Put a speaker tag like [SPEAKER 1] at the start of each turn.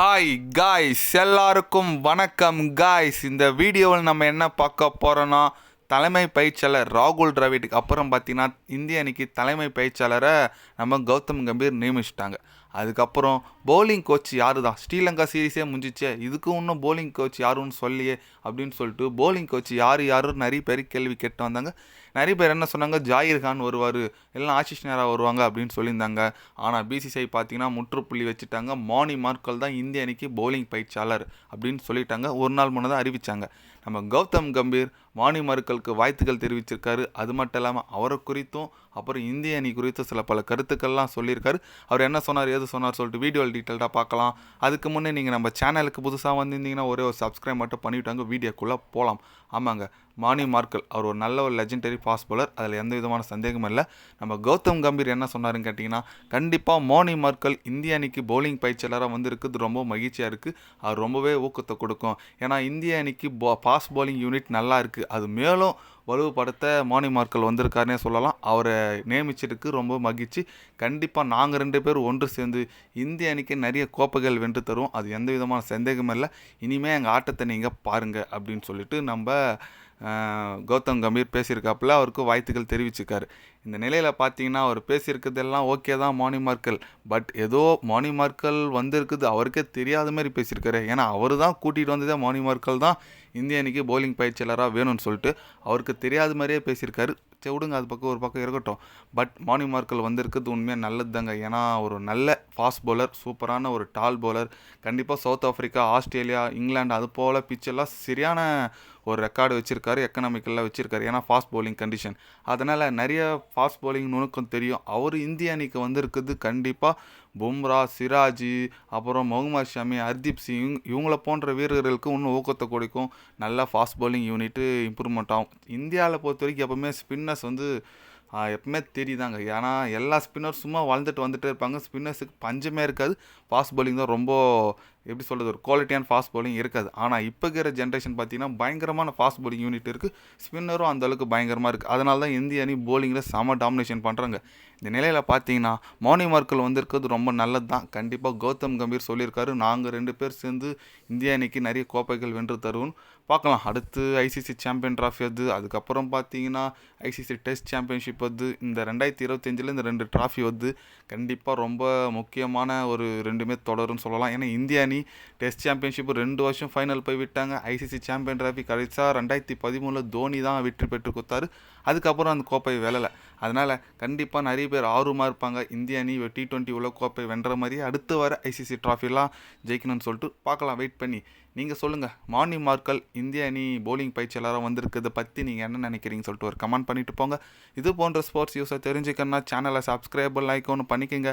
[SPEAKER 1] Hi guys எல்லாருக்கும் வணக்கம். Guys இந்த வீடியோவில் நம்ம என்ன பார்க்க போகிறோன்னா தலைமை பயிற்சியாளர் ராகுல் டிராவிட்டுக்கு அப்புறம் பார்த்தீங்கன்னா இந்திய அணிக்கு தலைமை பயிற்சியாளரை நம்ம கௌதம் கம்பீர் நியமிச்சிட்டாங்க. அதுக்கப்புறம் போலிங் கோச் யாரு தான் ஸ்ரீலங்கா சீரீஸே முடிஞ்சிச்சே. இதுக்கு இன்னும் போலிங் கோச் யாருன்னு சொல்லியே அப்படின்னு சொல்லிட்டு போலிங் கோச் யார் யாருன்னு நிறைய பேர் கேள்வி கேட்டு வந்தாங்க. நிறைய பேர் என்ன சொன்னாங்க ஜாகிர் கான் வருவார் இல்லைனா ஆஷிஷ் நேரா வருவாங்க அப்படின்னு சொல்லியிருந்தாங்க. ஆனால் பிசிசிஐ பார்த்தீங்கன்னா முற்றுப்புள்ளி வச்சுட்டாங்க. மானி மார்க்கல் தான் இந்திய அணிக்கு பவுலிங் பயிற்சியாளர் அப்படின்னு சொல்லிட்டாங்க. ஒரு நாள் முன்னதாக அறிவிச்சாங்க. நம்ம கௌதம் கம்பீர் வாணி மறுக்கலுக்கு வாழ்த்துக்கள் தெரிவிச்சிருக்காரு. அது மட்டும் இல்லாமல் அவரை குறித்தும் அப்புறம் இந்திய அணி குறித்தும் சில பல கருத்துக்கள்லாம் சொல்லியிருக்காரு. அவர் என்ன சொன்னார் ஏது சொன்னார் சொல்லிட்டு வீடியோ டீட்டெயில்டாக பார்க்கலாம். அதுக்கு முன்னே நீங்கள் நம்ம சேனலுக்கு புதுசாக வந்திருந்தீங்கன்னா ஒரே ஒரு சப்ஸ்கிரைப் மட்டும் பண்ணிவிட்டாங்க வீடியோக்குள்ளே போகலாம் ஆமாங்க. மானி மார்க்கல் அவர் ஒரு நல்ல ஒரு லெஜெண்டரி ஃபாஸ்ட் bowler. அதில் எந்த விதமான சந்தேகமும் இல்லை. நம்ம கௌதம் கம்பீர் என்ன சொன்னாருன்னு கேட்டிங்கன்னா கண்டிப்பாக மோனி மார்க்கல் இந்திய அணிக்கு பவுலிங் பயிற்சியாளராக வந்திருக்குது. ரொம்ப மகிழ்ச்சியாக இருக்குது அது ரொம்பவே ஊக்கத்தை கொடுக்கும். ஏன்னா இந்திய அணிக்கு ஃபாஸ்ட் பவுலிங் யூனிட் நல்லா இருக்குது அது மேலும் வலுவுபடுத்த மோனி மார்க்கல் வந்திருக்காருனே சொல்லலாம். அவரை நியமிச்சிருக்கு ரொம்ப மகிழ்ச்சி. கண்டிப்பாக நாங்கள் ரெண்டு பேர் ஒன்று சேர்ந்து இந்திய அணிக்கு நிறைய கோப்பைகள் வென்று தருவோம். அது எந்த விதமான சந்தேகமும் இல்லை. இனிமேல் எங்கள் ஆட்டத்தை நீங்கள் பாருங்கள் அப்படின்னு சொல்லிட்டு நம்ம கௌதம் கம்பீர் பேசியிருக்காப்புல அவருக்கு வாழ்த்துக்கள் தெரிவிச்சிருக்காரு இந்த நிலையில் பார்த்தீங்கன்னா அவர் பேசியிருக்கிறதெல்லாம் ஓகே தான் மோனி மார்க்கல். பட் ஏதோ மோனி மார்க்கல் வந்திருக்குது அவருக்கே தெரியாத மாதிரி பேசியிருக்காரு. ஏன்னா அவர் தான் கூட்டிகிட்டு வந்ததே மோனி மார்க்கல் தான். இந்திய அணிக்கு bowling பயிற்சியாளராக வேணும்னு சொல்லிட்டு அவருக்கு தெரியாத மாதிரியே பேசியிருக்காரு. சரி விடுங்க அது பக்கம் ஒரு பக்கம் இருக்கட்டும். பட் மார்னிங் மார்க்கல் வந்திருக்கிறது உண்மையாக நல்லது தாங்க ஏன்னா ஒரு நல்ல ஃபாஸ்ட் பவுலர் சூப்பரான ஒரு டால் பவுலர் கண்டிப்பாக சவுத் ஆஃப்ரிக்கா ஆஸ்திரேலியா இங்கிலாந்து அது போல் பிச்செல்லாம் சரியான ஒரு ரெக்கார்டு வச்சுருக்காரு எக்கனாமிக்கெல்லாம் வச்சுருக்காரு. ஏன்னா ஃபாஸ்ட் பவுலிங் கண்டிஷன் அதனால் நிறைய ஃபாஸ்ட் பவுலிங் நுணுக்கம் தெரியும். அவர் இந்திய அணிக்கு வந்திருக்குது கண்டிப்பாக பும்ரா சிராஜி அப்புறம் முகமது ஷமி ஹர்தீப் சிங் இவங்க- இவங்கள போன்ற வீரர்களுக்கு இன்னும் ஊக்கத்தை கொடுக்கும். நல்லா ஃபாஸ்ட் பவுலிங் யூனிட்டு இம்ப்ரூவ்மெண்ட் ஆகும். இந்தியாவில் பொறுத்த வரைக்கும் எப்போவுமே ஸ்பின்னர்ஸ் வந்து எப்பவுமே தெரியுதாங்க. ஏன்னா எல்லா ஸ்பின்னர் சும்மா வளர்ந்துட்டு வந்துட்டே இருப்பாங்க. ஸ்பின்னர்ஸுக்கு பஞ்சமே இருக்காது. ஃபாஸ்ட் பவுலிங் தான் ரொம்ப எப்படி சொல்கிறது ஒரு குவாலிட்டியான ஃபாஸ்ட் பவுலிங் இருக்காது. ஆனால் இப்போ இருக்கிற ஜென்ரேஷன் பார்த்தீங்கன்னா பயங்கரமான ஃபாஸ்ட் பவுலிங் யூனிட் இருக்குது ஸ்பின்னரும் அந்த அளவுக்கு பயங்கரமாக இருக்குது அதனால தான் இந்திய அணி போலிங்கில் செம டாமினேஷன் பண்ணுறாங்க இந்த நிலையில் பார்த்தீங்கன்னா மௌனி மார்க்கல் வந்திருக்கிறது ரொம்ப நல்லது தான் கண்டிப்பாக கௌதம் கம்பீர் சொல்லியிருக்காரு. நாங்கள் ரெண்டு பேர் சேர்ந்து இந்திய அணிக்கு நிறைய கோப்பைகள் வென்று தருவோம். பார்க்கலாம். அடுத்து ஐசிசி சாம்பியன் ட்ராஃபி அது. அதுக்கப்புறம் பார்த்தீங்கன்னா ஐசிசி டெஸ்ட் சாம்பியன்ஷிப் வந்து இந்த ரெண்டாயிரத்தி இருபத்தஞ்சில் இந்த ரெண்டு ட்ராஃபி வந்து கண்டிப்பாக ரொம்ப முக்கியமான ஒரு ரெண்டுமே தொடரும்னு சொல்லலாம். ஏன்னா இந்திய அணி டெஸ்ட் சாம்பியன்ஷிப் ரெண்டு வருஷம் ஃபைனல் போய் விட்டாங்க. ஐசிசி சாம்பியன் டிராஃபி கடைசியாக ரெண்டாயிரத்தி பதிமூணில் தோனி தான் வெற்றி பெற்று கொடுத்தாரு. அதுக்கப்புறம் அந்த கோப்பை வெல்லலை. அதனால் கண்டிப்பாக நிறைய பேர் ஆர்வமாக இருப்பாங்க. இந்திய அணி டி டுவெண்ட்டி உலகக்கோப்பை கோப்பை வென்ற மாதிரி அடுத்து வர ஐசிசி ட்ராஃபிலாம் ஜெயிக்கணும்னு சொல்லிட்டு பார்க்கலாம். வெயிட் பண்ணி. நீங்கள் சொல்லுங்கள் மார்னிங் மார்க்கல் இந்திய அணி bowling பயிற்சியாளராக வந்திருக்கிறத பற்றி நீங்கள் என்ன நினைக்கிறீங்கன்னு சொல்லிட்டு ஒரு கமெண்ட் பண்ணிட்டு போங்க. இது போன்ற ஸ்போர்ட்ஸ் யூஸை தெரிஞ்சுக்கணும்னா சேனலை சப்ஸ்கிரைபர் லைக் ஒன்று பண்ணிக்கோங்க.